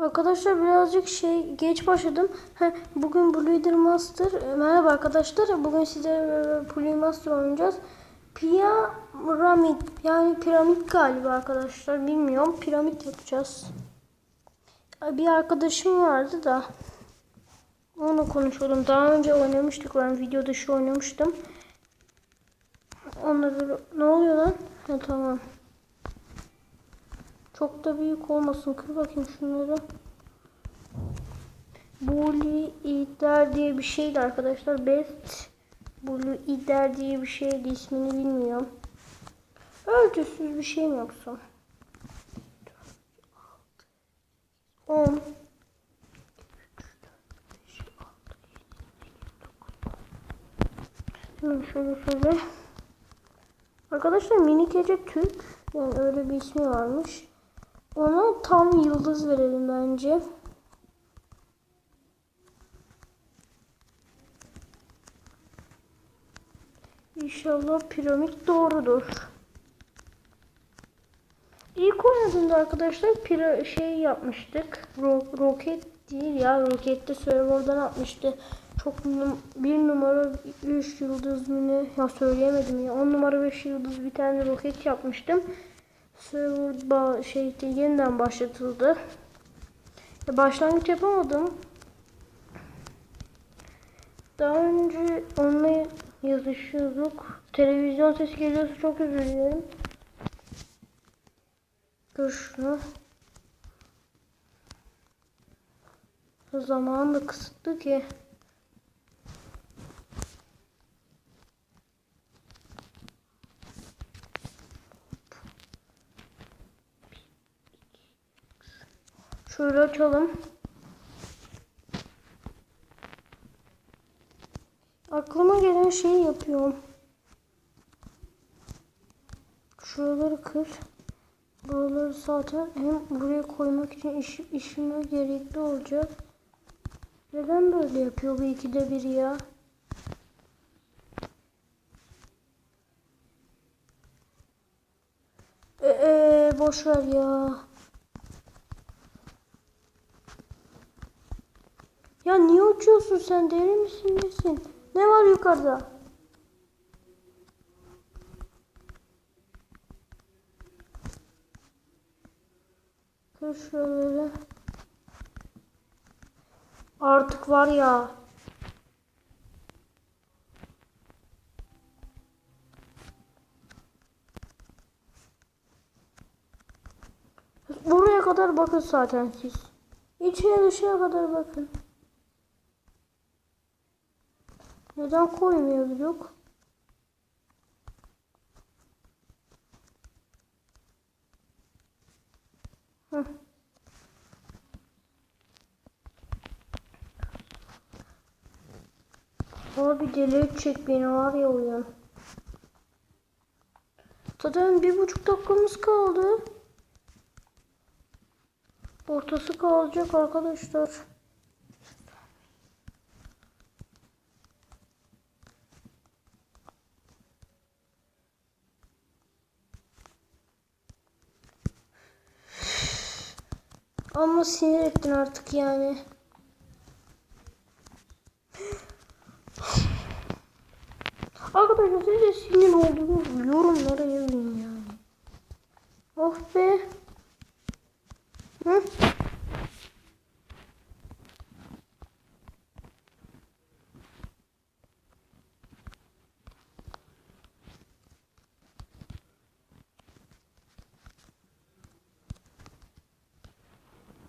Arkadaşlar birazcık şey geç başladım. Bugün Blue Master. e, Merhaba arkadaşlar. Bugün size e, Blue Master oynayacağız. Piramit yani piramit galiba arkadaşlar. Bilmiyorum. Piramit yapacağız. E, Bir arkadaşım vardı da onu konuşuyordum. Daha önce oynamıştık. Ben video dışı oynamıştım. Onları ne oluyor lan? Ha, tamam. Çok da büyük olmasın. Kır bakayım şunları. Bully İder diye bir şeydi arkadaşlar. Best Bully İder diye bir şeydi. ismini bilmiyorum. Ölçüsüz bir şey mi yoksa? 10 Hemen şöyle şöyle. Arkadaşlar minik Ece Türk. Yani öyle bir ismi varmış. Ona tam yıldız verelim bence. İnşallah piramit doğrudur. İlk oynadığımda arkadaşlar pira şey yapmıştık. Ro roket değil ya. Rokette serverdan atmıştı. Çok num bir numara 3 yıldız mı ne? Ya söyleyemedim ya. 10 numara 5 yıldız bir tane roket yapmıştım. Server şey yeniden başlatıldı. Başlangıç yapamadım. Daha önce onunla yazışıyorduk. Televizyon sesi geliyorsa çok özür dilerim. Dur şunu. Zaman da kısıtlı ki. Şöyle açalım. Aklıma gelen şeyi yapıyorum. Şuraları kır. Buraları zaten hem buraya koymak için iş, işime gerekli olacak. Neden böyle yapıyor bu ikide bir ya? Eee boş ver ya. Ya niye uçuyorsun sen deli misin nesin? Ne var yukarıda? Kır şöyle. Artık var ya. Buraya kadar bakın zaten siz. İçine dışarı kadar bakın. Neden koymuyor blok? Abi deli edecek beni var ya uyan. Zaten bir buçuk dakikamız kaldı. Ortası kalacak arkadaşlar. Ama sinir ettin artık yani. Arkadaşlar siz de sinir olduğunuz yorumlara yazın yani. Oh be. Hı?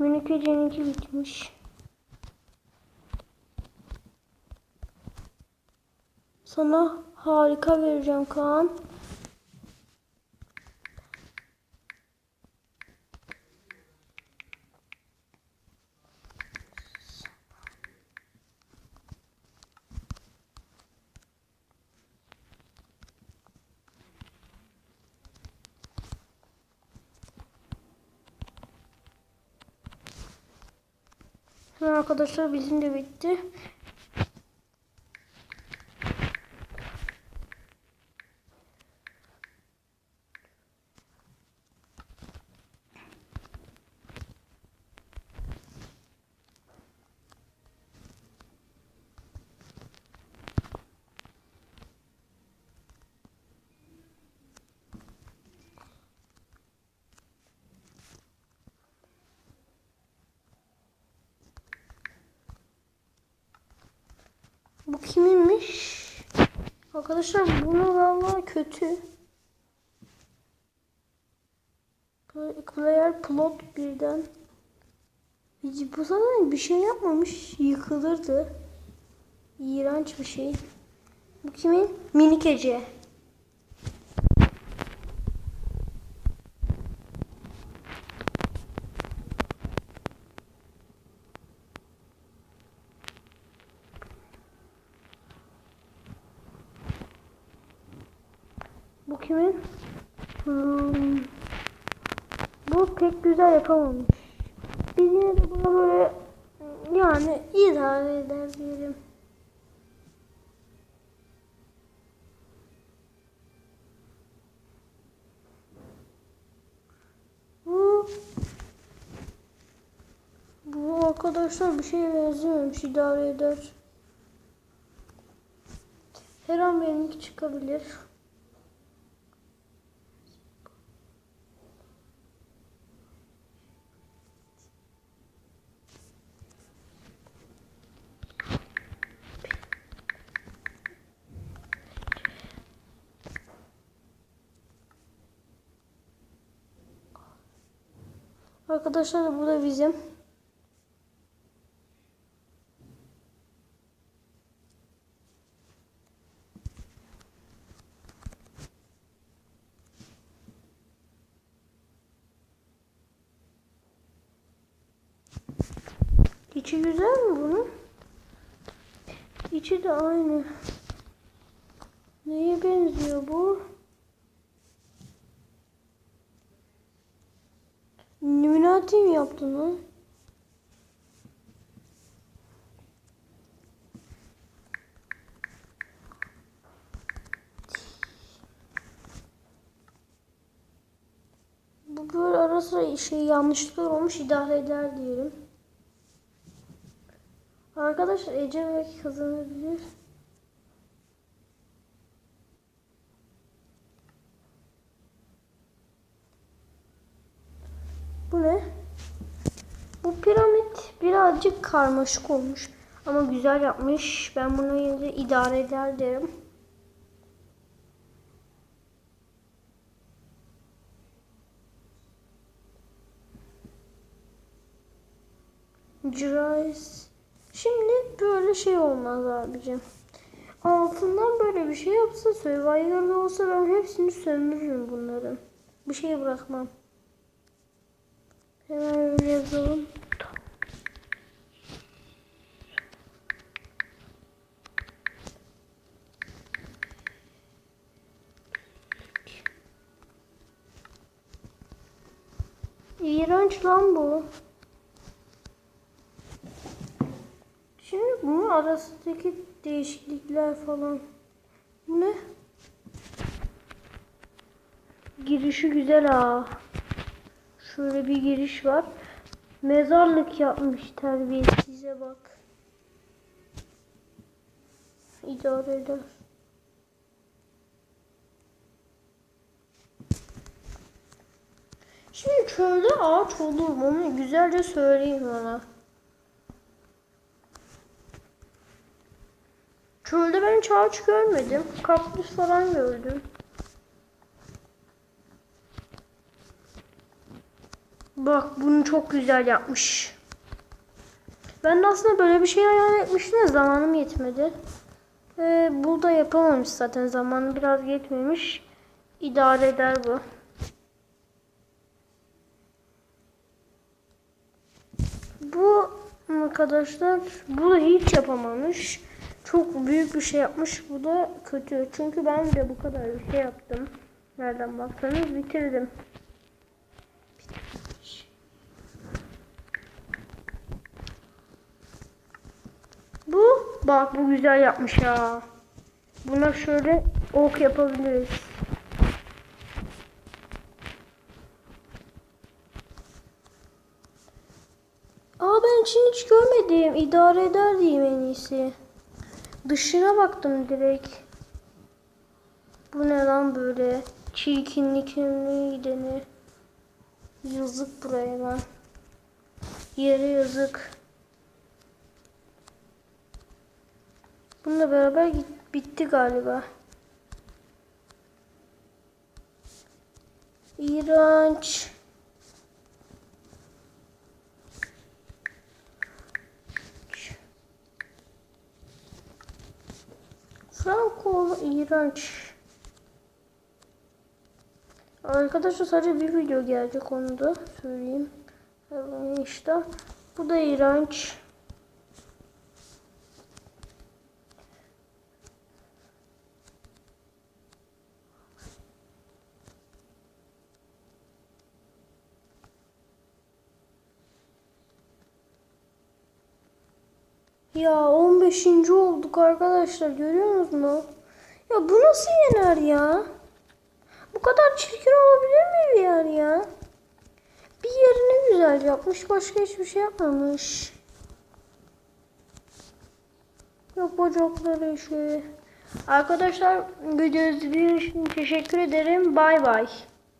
Minik Ece'ninki bitmiş. Sana harika vereceğim Kaan. Hemen arkadaşlar bizim de bitti. Bu kiminmiş? Arkadaşlar bunu valla kötü. Player plot birden. Hiç bu sana bir şey yapmamış. Yıkılırdı. İğrenç bir şey. Bu kimin? Minik Ece. Kimin? Hmm. Bu pek güzel yapamamış. Biz yine de buna böyle yani idare eder diyelim. Bu bu arkadaşlar bir şeye benziyormuş idare eder. Her an benimki çıkabilir. Arkadaşlar bu da bizim. İçi güzel mi bunun? İçi de aynı. Neye benziyor bu? Illuminati mi yaptın lan? Bu böyle ara sıra şey yanlışlıklar olmuş idare eder diyelim. Arkadaşlar Ece belki kazanabilir. Ne? Bu piramit birazcık karmaşık olmuş. Ama güzel yapmış. Ben bunu yine idare eder derim. Dries. Şimdi böyle şey olmaz abicim. Altından böyle bir şey yapsa Survivor'da olsa ben hepsini sömürürüm bunların. Bir şey bırakmam. Yazalım. İğrenç lan bu. Şimdi bunun arasındaki değişiklikler falan. Bu ne? Girişi güzel ha. Şöyle bir giriş var. Mezarlık yapmış terbiyesize bak. İdare eder. Şimdi çölde ağaç olur mu? Onu güzelce söyleyeyim ona. Çölde ben hiç ağaç görmedim. Kaktüs falan gördüm. Bak bunu çok güzel yapmış. Ben de aslında böyle bir şey hayal etmiştim de zamanım yetmedi. Ee, bu da yapamamış zaten zamanı biraz yetmemiş. İdare eder bu. Bu arkadaşlar bu da hiç yapamamış. Çok büyük bir şey yapmış. Bu da kötü. Çünkü ben de bu kadar bir şey yaptım. Nereden baksanız bitirdim. Bu bak bu güzel yapmış ya. Buna şöyle ok yapabiliriz. Aa ben içini hiç görmedim. İdare eder diyeyim en iyisi. Dışına baktım direkt. Bu ne lan böyle? Çirkinlik emri gideni. Yazık buraya lan. Yere yazık. Bununla beraber git- bitti galiba. İğrenç. Franco iğrenç. Arkadaşlar sadece bir video gelecek onu da söyleyeyim. İşte bu da iğrenç. Ya 15. olduk arkadaşlar görüyorsunuz mu? Ya bu nasıl yener ya? Bu kadar çirkin olabilir mi bir yer ya? Bir yerini güzel yapmış başka hiçbir şey yapmamış. Yok bacakları şöyle. Arkadaşlar video izlediğiniz için teşekkür ederim. Bay bay.